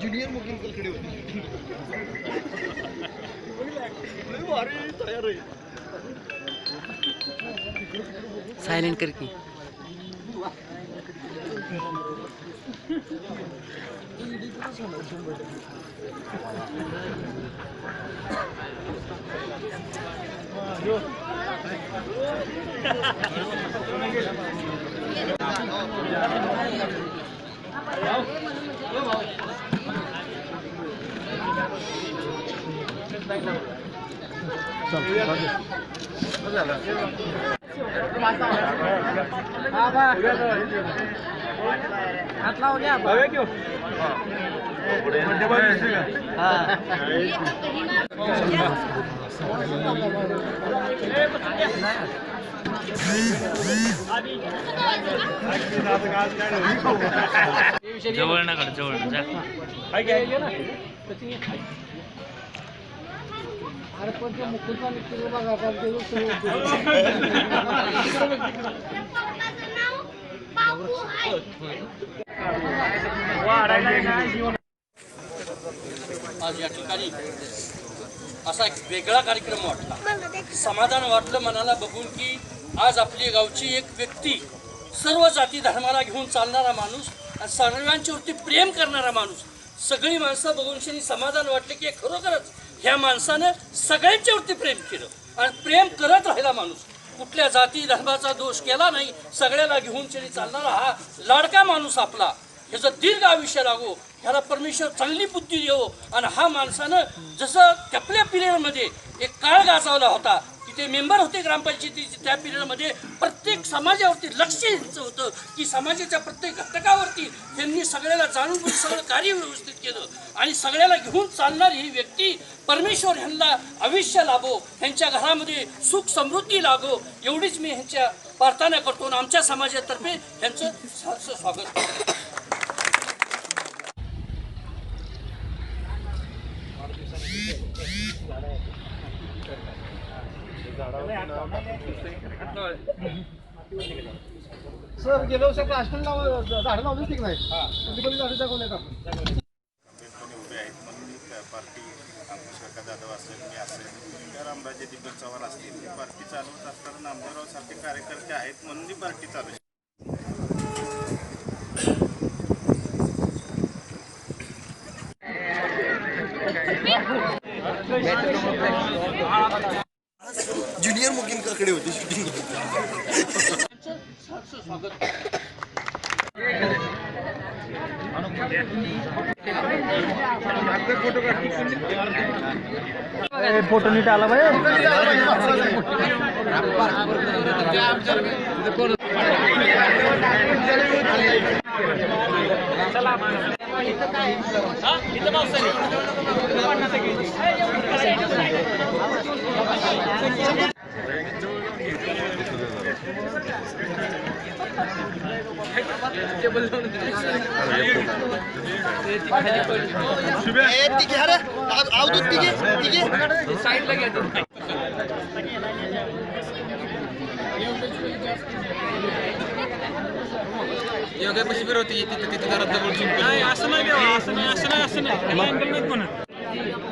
Junior मुकिंग कलकडे होती लय भारी तयार आहे सायलेंट कर की हात लावू घ्या जवळ ना काढ जवळ जा. आज या ठिकाणी असा एक वेगळा कार्यक्रम वाटला. समाधान वाटलं मनाला बघून की आज आपली गावची एक व्यक्ती सर्व जाती धर्माला घेऊन चालणारा माणूस आणि सर्वांच्यावरती प्रेम करणारा माणूस सगळी माणसं बघून समाधान वाटलं की खरोखरच ह्या माणसानं सगळ्यांच्यावरती प्रेम केलं. आणि प्रेम करत राहिला माणूस. कुठल्या जाती धर्माचा दोष केला नाही सगळ्याला घेऊन शनी चालणारा हा लाडका माणूस आपला. ह्याचं दीर्घ आयुष्य लागो ह्याला परमेश्वर चांगली बुद्धी देवो. आणि हा माणसानं जसं त्यापल्या पिरियडमध्ये एक काळ गाजवला होता ते मेंबर होते ग्रामपंचायतीचे त्या पिरियडमध्ये प्रत्येक समाजावरती लक्ष यांचं होतं की समाजाच्या प्रत्येक घटकावरती त्यांनी सगळ्याला जाणून सगळं कार्य व्यवस्थित केलं. आणि सगळ्याला घेऊन चालणारी ही व्यक्ती परमेश्वर ह्यांना आयुष्य लाभो ह्यांच्या घरामध्ये सुख समृद्धी लागो एवढीच मी ह्यांच्या प्रार्थना करतो आणि आमच्या समाजातर्फे ह्यांचं स्वागत करतो. सर गेल्या वर्षी लाव झाडं लावलीच की नाही? कधी झाडं दाखवले का पार्टी अंकुश काका जाधव असेल मी असेल. किंवा रामराजे दीपक चव्हाण असतील ही पार्टी चालवत असताना नामदेवराव सारखे कार्यकर्ते आहेत म्हणून ही पार्टी चालू आहे. ज्युनियर मुकिंग होती शूटिंग फोटो नीट आला पाहिजे तिघे अरे कशी फिरवते तिथे तिथे जरा जवळ नाही असं नाही असं नाही असं नाही असं नाही